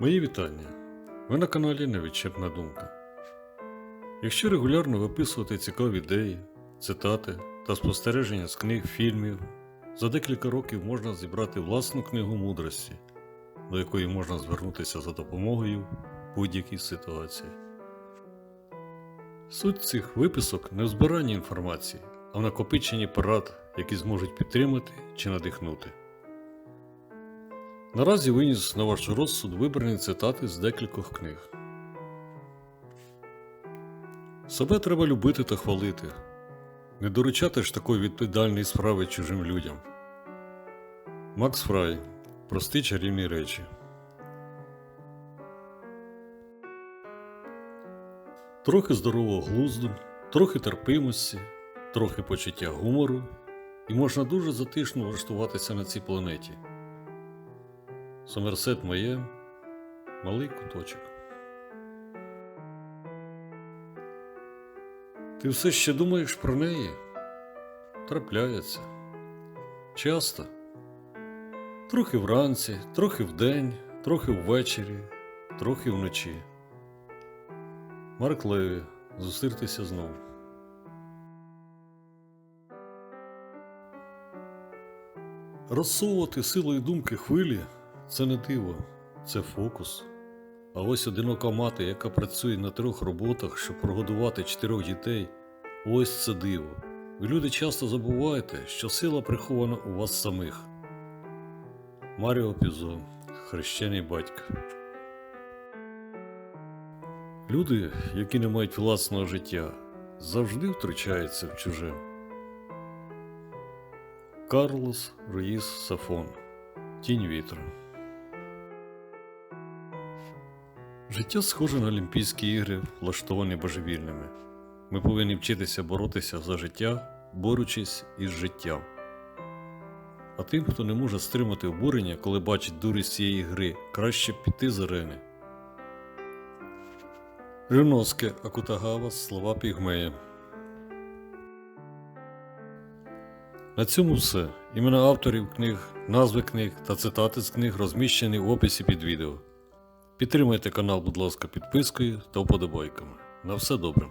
Мої вітання. Ви на каналі Невідчепна думка. Якщо регулярно виписувати цікаві ідеї, цитати та спостереження з книг, фільмів, за декілька років можна зібрати власну книгу мудрості, до якої можна звернутися за допомогою в будь-якій ситуації. Суть цих виписок не в збиранні інформації, а в накопиченні порад, які зможуть підтримати чи надихнути. Наразі виніс на ваш розсуд вибрані цитати з декількох книг. Себе треба любити та хвалити, не доручати ж такої відповідальної справи чужим людям. Макс Фрай. Прості чарівні речі. Трохи здорового глузду, трохи терпимості, трохи почуття гумору, і можна дуже затишно влаштуватися на цій планеті. Сомерсет моє, малий куточок. Ти все ще думаєш про неї? Трапляється. Часто. Трохи вранці, трохи вдень, трохи ввечері, трохи вночі. Марк Леві. Зустрітися знову. Розсовувати силою думки хвилі це не диво, це фокус. А ось одинока мати, яка працює на трьох роботах, щоб прогодувати чотирьох дітей, ось це диво. Ви люди часто забуваєте, що сила прихована у вас самих. Маріо Пізо, хрещений батько. Люди, які не мають власного життя, завжди втручаються в чуже. Карлос Руїс Сафон Тінь вітру. Життя схоже на Олімпійські ігри, влаштовані божевільними. Ми повинні вчитися боротися за життя, борючись із життям. А тим, хто не може стримати обурення, коли бачить дурість цієї гри, краще піти з арени. Рюноске Акутагава Слова Пігмея. На цьому все. Імена авторів книг, назви книг та цитати з книг розміщені в описі під відео. Підтримайте канал, будь ласка, підпискою та вподобайками. На все добре.